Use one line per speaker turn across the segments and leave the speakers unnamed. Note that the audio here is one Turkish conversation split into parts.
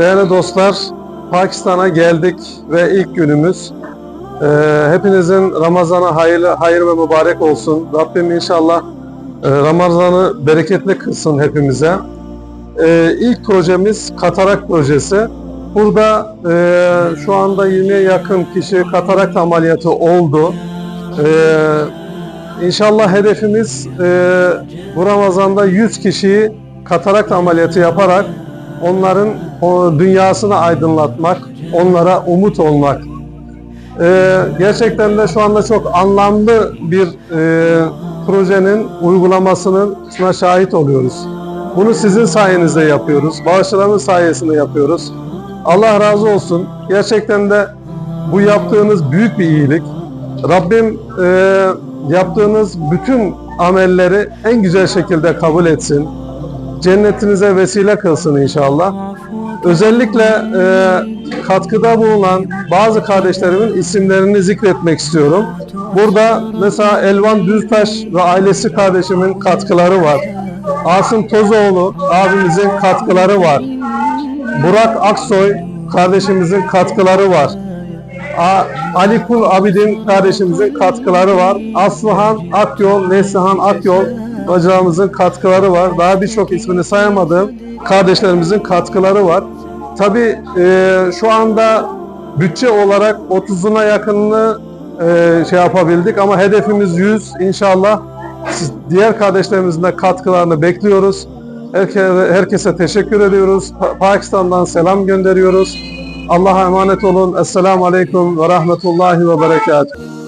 Değerli dostlar, Pakistan'a geldik ve ilk günümüz. Ee, hepinizin Ramazan'ı hayırlı, hayır ve mübarek olsun. Rabbim inşallah e, Ramazan'ı bereketli kılsın hepimize. Ee, ilk projemiz Katarak projesi. Burada e, şu anda 20'ye yakın kişi katarak ameliyatı oldu. Ee, İnşallah hedefimiz e, bu Ramazan'da 100 kişiyi katarakt ameliyatı yaparak onların o dünyasını aydınlatmak, onlara umut olmak. Ee, gerçekten de şu anda çok anlamlı bir e, projenin uygulamasının şahit oluyoruz. Bunu sizin sayenizde yapıyoruz. Bağışçılarınız sayesinde yapıyoruz. Allah razı olsun. Gerçekten de bu yaptığınız büyük bir iyilik. Rabbim e, yaptığınız bütün amelleri en güzel şekilde kabul etsin. Cennetinize vesile kılsın inşallah. Özellikle e, katkıda bulunan bazı kardeşlerimin isimlerini zikretmek istiyorum. Burada mesela Elvan Düztaş ve ailesi kardeşimin katkıları var. Asım Tozoğlu abimizin katkıları var. Burak Aksoy kardeşimizin katkıları var. A- Ali Kul Abidin kardeşimizin katkıları var. Aslıhan Akyol, Neslihan Akyol hocamızın katkıları var. Daha birçok ismini sayamadığım kardeşlerimizin katkıları var. Tabii e, şu anda bütçe olarak 30'una yakınını e, şey yapabildik ama hedefimiz 100 inşallah. Diğer kardeşlerimizin de katkılarını bekliyoruz. Herkese, herkese teşekkür ediyoruz. Pa- Pakistan'dan selam gönderiyoruz. Allah'a emanet olun. Esselamu Aleyküm ve Rahmetullahi ve Berekatuhu.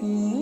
Mm-hmm.